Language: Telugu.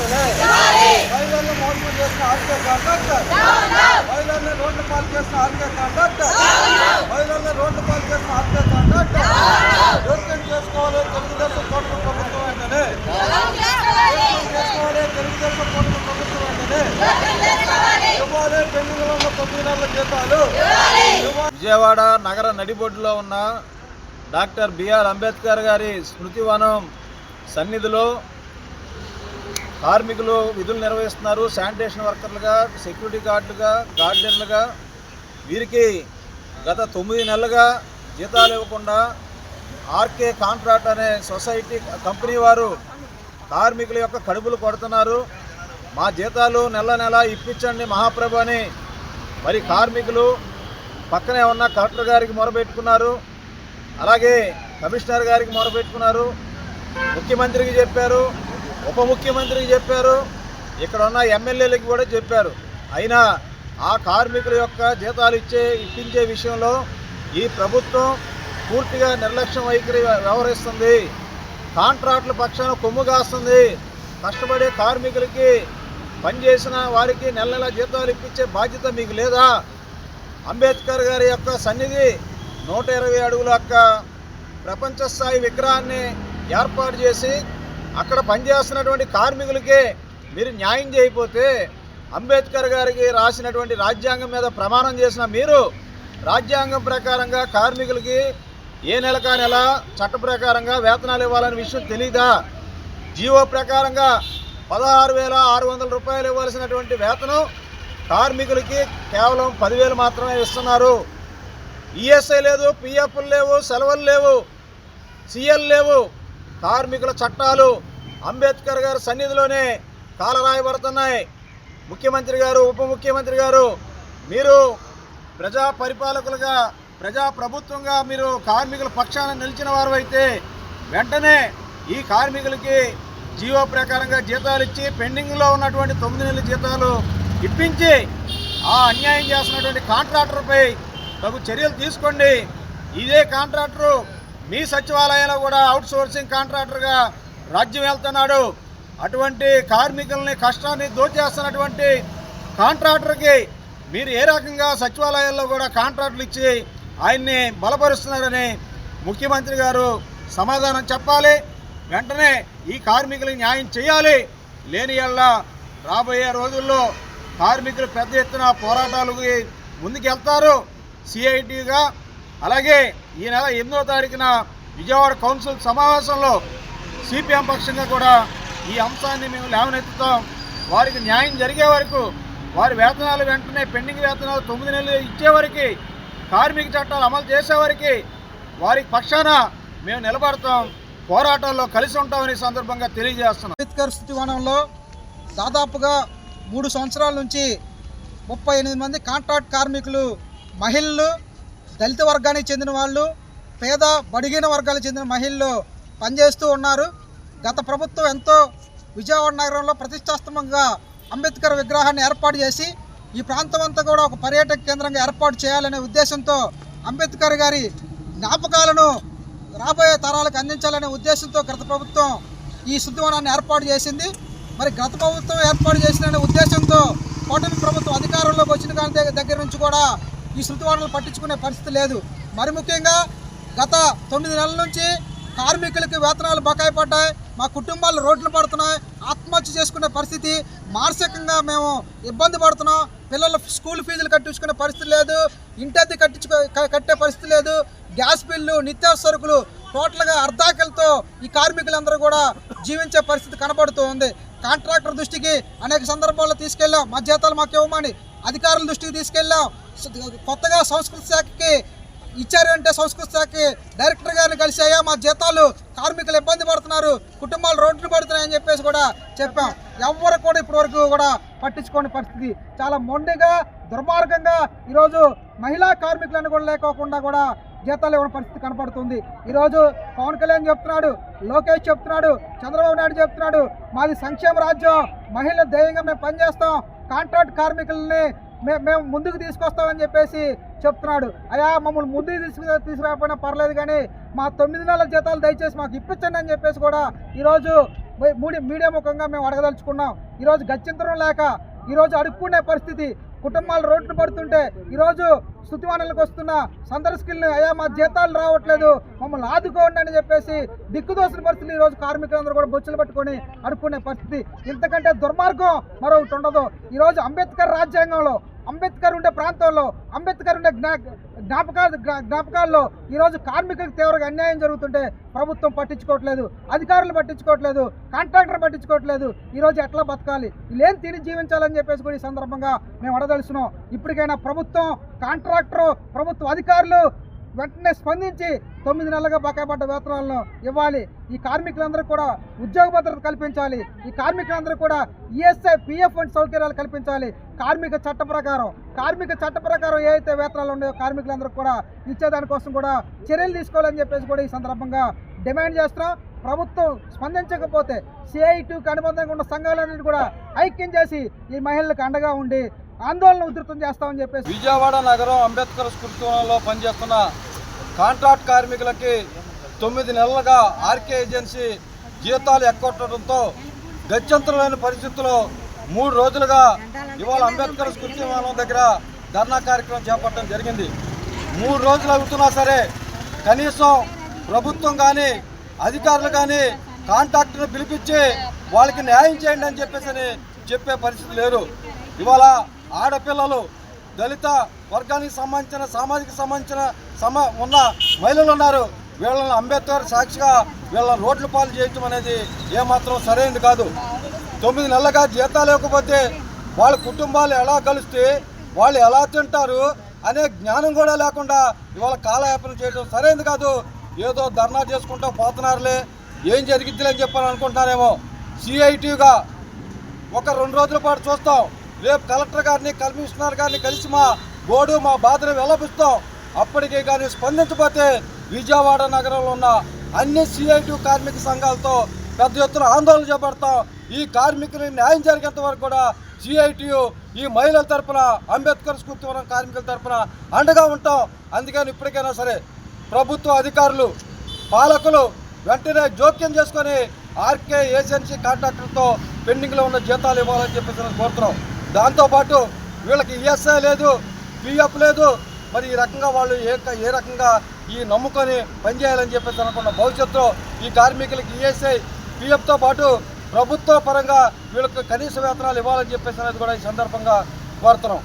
వెంటనే మహిళలను మోసం చేసిన ఆర్కే కాంట్రాక్టర్. మహిళల్ని రోడ్డు పాలు చేసిన ఆర్కే కాంట్రాక్టర్. మహిళల్ని రోడ్డు పాలు చేసిన ఆర్కే కాంట్రాక్టర్. జోక్యం చేసుకోవాలి? తెలుగుదేశం కూటమి ప్రభుత్వం వెంటనే. జోక్యం చేసుకోవాలి? తెలుగుదేశం కూటమి ప్రభుత్వం వెంటనే. ఇవ్వాలి. పెళ్ళిళ్ళలో తొమ్మిది నెలల జీతాలు. విజయవాడ నగర నడిబొడ్డులో ఉన్న డాక్టర్ బిఆర్ అంబేద్కర్ గారి స్మృతివనం సన్నిధిలో కార్మికులు విధులు నిర్వహిస్తున్నారు. శానిటేషన్ వర్కర్లుగా సెక్యూరిటీ గార్డులుగా గార్డెన్లుగా. వీరికి గత తొమ్మిది నెలలుగా జీతాలు ఇవ్వకుండా ఆర్కే కాంట్రాక్ట్ అనే సొసైటీ కంపెనీ వారు కార్మికుల యొక్క కడుపులు కొడుతున్నారు. మా జీతాలు నెల నెల ఇప్పించండి మహాప్రభు అని మరి కార్మికులు పక్కనే ఉన్న కలెక్టర్ గారికి మొరబెట్టుకున్నారు అలాగే కమిషనర్ గారికి మొరబెట్టుకున్నారు ముఖ్యమంత్రికి చెప్పారు. ఉప ముఖ్యమంత్రికి చెప్పారు ఇక్కడ ఉన్న ఎమ్మెల్యేలకి కూడా చెప్పారు. అయినా ఆ కార్మికుల యొక్క జీతాలు ఇచ్చే ఇప్పించే విషయంలో ఈ ప్రభుత్వం పూర్తిగా నిర్లక్ష్యం వైఖరి వ్యవహరిస్తుంది. కాంట్రాక్టుల పక్షాన కొమ్ము కాస్తుంది. కష్టపడే కార్మికులకి పనిచేసిన వారికి నెల నెల జీతాలు ఇప్పించే బాధ్యత మీకు లేదా? అంబేద్కర్ గారి యొక్క సన్నిధి నూట ఇరవై అడుగుల యొక్క ప్రపంచ స్థాయి విగ్రహాన్ని ఏర్పాటు చేసి అక్కడ పనిచేస్తున్నటువంటి కార్మికులకి మీరు న్యాయం చేయకపోతే అంబేద్కర్ గారికి రాసినటువంటి రాజ్యాంగం మీద ప్రమాణం చేసిన మీరు రాజ్యాంగం ప్రకారంగా కార్మికులకి ఏ నెలకా నెల చట్ట ప్రకారంగా వేతనాలు ఇవ్వాలనే విషయం తెలీదా? జీవో ప్రకారంగా పదహారు వేల ఆరు వందల రూపాయలు ఇవ్వాల్సినటువంటి వేతనం కార్మికులకి కేవలం పదివేలు మాత్రమే ఇస్తున్నారు. ఈఎస్ఐ లేదు పిఎఫ్లు లేవు సెలవులు లేవు సిఎల్ లేవు. కార్మికుల చట్టాలు అంబేద్కర్ గారి సన్నిధిలోనే కాలరాయబడుతున్నాయి. ముఖ్యమంత్రి గారు ఉప ముఖ్యమంత్రి గారు మీరు ప్రజా పరిపాలకులుగా ప్రజా ప్రభుత్వంగా మీరు కార్మికుల పక్షాన నిలిచిన వారు అయితే వెంటనే ఈ కార్మికులకి జీవో ప్రకారంగా జీతాలు ఇచ్చి పెండింగ్లో ఉన్నటువంటి తొమ్మిది నెలల జీతాలు ఇప్పించి ఆ అన్యాయం చేస్తున్నటువంటి కాంట్రాక్టర్పై తగు చర్యలు తీసుకోండి. ఇదే కాంట్రాక్టరు మీ సచివాలయంలో కూడా అవుట్సోర్సింగ్ కాంట్రాక్టర్గా రాజ్యం వెళ్తున్నాడు. అటువంటి కార్మికుల్ని కష్టాన్ని దోచేస్తున్నటువంటి కాంట్రాక్టర్కి మీరు ఏ రకంగా సచివాలయాల్లో కూడా కాంట్రాక్టులు ఇచ్చి ఆయన్ని బలపరుస్తున్నారని ముఖ్యమంత్రి గారు సమాధానం చెప్పాలి. వెంటనే ఈ కార్మికులకు న్యాయం చేయాలి. లేని రాబోయే రోజుల్లో కార్మికులు పెద్ద ఎత్తున పోరాటాలకు ముందుకెళ్తారు. సిఐటిగా అలాగే ఈ నెల ఎనిమిదో తారీఖున విజయవాడ కౌన్సిల్ సమావేశంలో సిపిఎం పక్షంగా కూడా ఈ అంశాన్ని మేము లేవనెత్తుతాం. వారికి న్యాయం జరిగే వరకు వారి వేతనాలు వెంటనే పెండింగ్ వేతనాలు తొమ్మిది నెలలు ఇచ్చే వరకు కార్మిక చట్టాలు అమలు చేసే వరకు వారి పక్షాన మేము నిలబడతాం. పోరాటంలో కలిసి ఉంటామని సందర్భంగా తెలియజేస్తున్నాం. అంబేద్కర్ స్థితివనంలో దాదాపుగా మూడు సంవత్సరాల నుంచి ముప్పై ఎనిమిది మంది కాంట్రాక్ట్ కార్మికులు మహిళలు దళిత వర్గానికి చెందిన వాళ్ళు పేద బడిగిన వర్గాలకు చెందిన మహిళలు పనిచేస్తూ ఉన్నారు. గత ప్రభుత్వం ఎంతో విజయవాడ నగరంలో ప్రతిష్టాత్మకంగా అంబేద్కర్ విగ్రహాన్ని ఏర్పాటు చేసి ఈ ప్రాంతం అంతా కూడా ఒక పర్యాటక కేంద్రంగా ఏర్పాటు చేయాలనే ఉద్దేశంతో అంబేద్కర్ గారి జ్ఞాపకాలను రాబోయే తరాలకు అందించాలనే ఉద్దేశంతో గత ప్రభుత్వం ఈ శుద్ధివనాన్ని ఏర్పాటు చేసింది. మరి గత ప్రభుత్వం ఏర్పాటు చేసిన ఉద్దేశంతో కూటమి ప్రభుత్వం అధికారంలోకి వచ్చిన కాని దగ్గర దగ్గర నుంచి కూడా ఈ శృతివనాలు పట్టించుకునే పరిస్థితి లేదు. మరి ముఖ్యంగా గత తొమ్మిది నెలల నుంచి కార్మికులకి వేతనాలు బకాయి పడ్డాయి. మా కుటుంబాలు రోడ్లు పడుతున్నాయి. ఆత్మహత్య చేసుకునే పరిస్థితి మానసికంగా మేము ఇబ్బంది పడుతున్నాం. పిల్లల స్కూల్ ఫీజులు కట్టించుకునే పరిస్థితి లేదు. ఇంటద్దె కట్టించుకో కట్టే పరిస్థితి లేదు. గ్యాస్ బిల్లు నిత్యావసర సరుకులు టోటల్గా అర్ధాకలతో ఈ కార్మికులందరూ కూడా జీవించే పరిస్థితి కనబడుతూ ఉంది. కాంట్రాక్టర్ దృష్టికి అనేక సందర్భాల్లో తీసుకెళ్ళాం. మా జీతాలు మాకు ఇవ్వమని అధికారుల దృష్టికి తీసుకెళ్ళాం. కొత్తగా సంస్కృతి శాఖకి ఇచ్చారంటే సంస్కృతి శాఖకి డైరెక్టర్ గారిని కలిసి అయ్యా మా జీతాలు కార్మికులు ఇబ్బంది పడుతున్నారు కుటుంబాలు రోడ్లు పడుతున్నాయని చెప్పేసి కూడా చెప్పాం. ఎవ్వరు కూడా ఇప్పటివరకు కూడా పట్టించుకోని పరిస్థితి. చాలా మొండిగా దుర్మార్గంగా ఈరోజు మహిళా కార్మికులను కూడా లేకోకుండా కూడా జీతాలు ఇవ్వని పరిస్థితి కనపడుతుంది. ఈరోజు పవన్ కళ్యాణ్ చెప్తున్నాడు లోకేష్ చెప్తున్నాడు చంద్రబాబు నాయుడు చెప్తున్నాడు మాది సంక్షేమ రాజ్యం మహిళల ధ్యేయంగా మేము పనిచేస్తాం కాంట్రాక్ట్ కార్మికుల్ని మేము ముందుకు తీసుకొస్తామని చెప్పేసి చెప్తున్నాడు. అయ్యా మమ్మల్ని ముందుకు తీసుకు తీసుకురాకపోయినా పర్లేదు కానీ మా తొమ్మిది నెలల జీతాలు దయచేసి మాకు ఇప్పించండి అని చెప్పేసి కూడా ఈరోజు మూడి మీడియా ముఖంగా మేము అడగదలుచుకున్నాం. ఈరోజు గత్యంతరం లేక ఈరోజు అడుక్కునే పరిస్థితి కుటుంబాలు రోడ్డు పడుతుంటే ఈరోజు స్థుతివాణలకు వస్తున్న సందర్శకుల్ని అయ్యా మా జీతాలు రావట్లేదు మమ్మల్ని ఆదుకోండి అని చెప్పేసి దిక్కుదోసిన పరిస్థితులు ఈరోజు కార్మికులందరూ కూడా బొచ్చులు పట్టుకొని అడుక్కునే పరిస్థితి. ఇంతకంటే దుర్మార్గం మరొకటి ఉండదు. ఈరోజు అంబేద్కర్ రాజ్యాంగంలో అంబేద్కర్ ఉండే ప్రాంతంలో అంబేద్కర్ ఉండే జ్ఞా జ్ఞాపకాలు జ్ఞా- జ్ఞాపకాల్లో ఈరోజు కార్మికులకు తీవ్రంగా అన్యాయం జరుగుతుంటే ప్రభుత్వం పట్టించుకోవట్లేదు అధికారులు పట్టించుకోవట్లేదు కాంట్రాక్టర్ పట్టించుకోవట్లేదు. ఈరోజు ఎట్లా బతకాలి? వీళ్ళేం తిని జీవించాలని చెప్పేసి కూడా ఈ సందర్భంగా మేము అడదలుస్తున్నాం ఇప్పటికైనా ప్రభుత్వం కాంట్రాక్టర్ ప్రభుత్వ అధికారులు వెంటనే స్పందించి తొమ్మిది నెలలుగా బకాయిపడ్డ వేతనాలను ఇవ్వాలి. ఈ కార్మికులందరూ కూడా ఉద్యోగ భద్రత కల్పించాలి. ఈ కార్మికులందరూ కూడా ఈఎస్ఐ పిఎఫ్ వంటి సౌకర్యాలు కల్పించాలి. కార్మిక చట్ట ప్రకారం కార్మిక చట్ట ప్రకారం ఏ అయితే వేతనాలు ఉన్నాయో కార్మికులందరూ కూడా ఇచ్చేదానికోసం కూడా చర్యలు తీసుకోవాలని చెప్పేసి కూడా ఈ సందర్భంగా డిమాండ్ చేస్తున్నాం. ప్రభుత్వం స్పందించకపోతే సిఐటికి అనుబంధంగా ఉన్న సంఘాలన్నింటి కూడా ఐక్యం చేసి ఈ మహిళలకు అండగా ఉండి ఆందోళన ఉధృతం చేస్తామని చెప్పేసి విజయవాడ నగరం అంబేద్కర్ స్కృతంలో పనిచేస్తున్న కాంట్రాక్ట్ కార్మికులకి తొమ్మిది నెలలుగా ఆర్కే ఏజెన్సీ జీతాలు ఎక్కొట్టడంతో గత్యంతరమైన పరిస్థితుల్లో మూడు రోజులుగా ఇవాళ అంబేద్కర్ స్కృతి దగ్గర ధర్నా కార్యక్రమం చేపట్టడం జరిగింది. మూడు రోజులు అవుతున్నా సరే కనీసం ప్రభుత్వం కానీ అధికారులు కానీ కాంట్రాక్టర్ని పిలిపించి వాళ్ళకి న్యాయం చేయండి అని చెప్పేసి అని చెప్పే పరిస్థితి లేరు ఇవాళ ఆడపిల్లలు దళిత వర్గానికి సంబంధించిన సామాజిక సంబంధించిన సమ ఉన్న మహిళలు ఉన్నారు. వీళ్ళని అంబేద్కర్ సాక్షిగా వీళ్ళని రోడ్ల పాలు చేయటం అనేది ఏమాత్రం సరైనది కాదు. తొమ్మిది నెలలుగా జీతాలు ఇవ్వకపోతే వాళ్ళ కుటుంబాలు ఎలా కలిస్తే వాళ్ళు ఎలా తింటారు అనే జ్ఞానం కూడా లేకుండా ఇవాళ కాలయాపన చేయడం సరైనది కాదు. ఏదో ధర్నా చేసుకుంటూ పోతున్నారులే ఏం జరిగిద్దిలే అని చెప్పని అనుకుంటున్నారేమో. సిఐటిగా ఒక రెండు రోజుల పాటు చూస్తాం. రేపు కలెక్టర్ గారిని కమిషనర్ గారిని కలిసి మా బోర్డు మా బాధను విలపిస్తాం అప్పటికే కానీ స్పందించకపోతే విజయవాడ నగరంలో ఉన్న అన్ని సిఐటి కార్మిక సంఘాలతో పెద్ద ఎత్తున ఆందోళన చేపడతాం. ఈ కార్మికులకు న్యాయం జరిగేంత వరకు కూడా సిఐటియు ఈ మహిళల తరపున అంబేద్కర్ స్ఫూర్తివరం కార్మికుల తరపున అండగా ఉంటాం. అందుకని ఇప్పటికైనా సరే ప్రభుత్వ అధికారులు పాలకులు వెంటనే జోక్యం చేసుకొని ఆర్కే ఏజెన్సీ కాంట్రాక్టర్తో పెండింగ్లో ఉన్న జీతాలు ఇవ్వాలని చెప్పేసి కోరుతున్నాం. దాంతోపాటు వీళ్ళకి ఈఎస్ఐ లేదు పిఎఫ్ లేదు. మరి ఈ రకంగా వాళ్ళు ఏ ఏ రకంగా ఈ నమ్ముకొని పనిచేయాలని చెప్పేసి అనుకున్న భవిష్యత్తులో ఈ కార్మికులకి ఈఎస్ఐ పిఎఫ్తో పాటు ప్రభుత్వ పరంగా వీళ్ళకి కనీస వేతనాలు ఇవ్వాలని చెప్పేసి అనేది కూడా ఈ సందర్భంగా కోరుతున్నాం.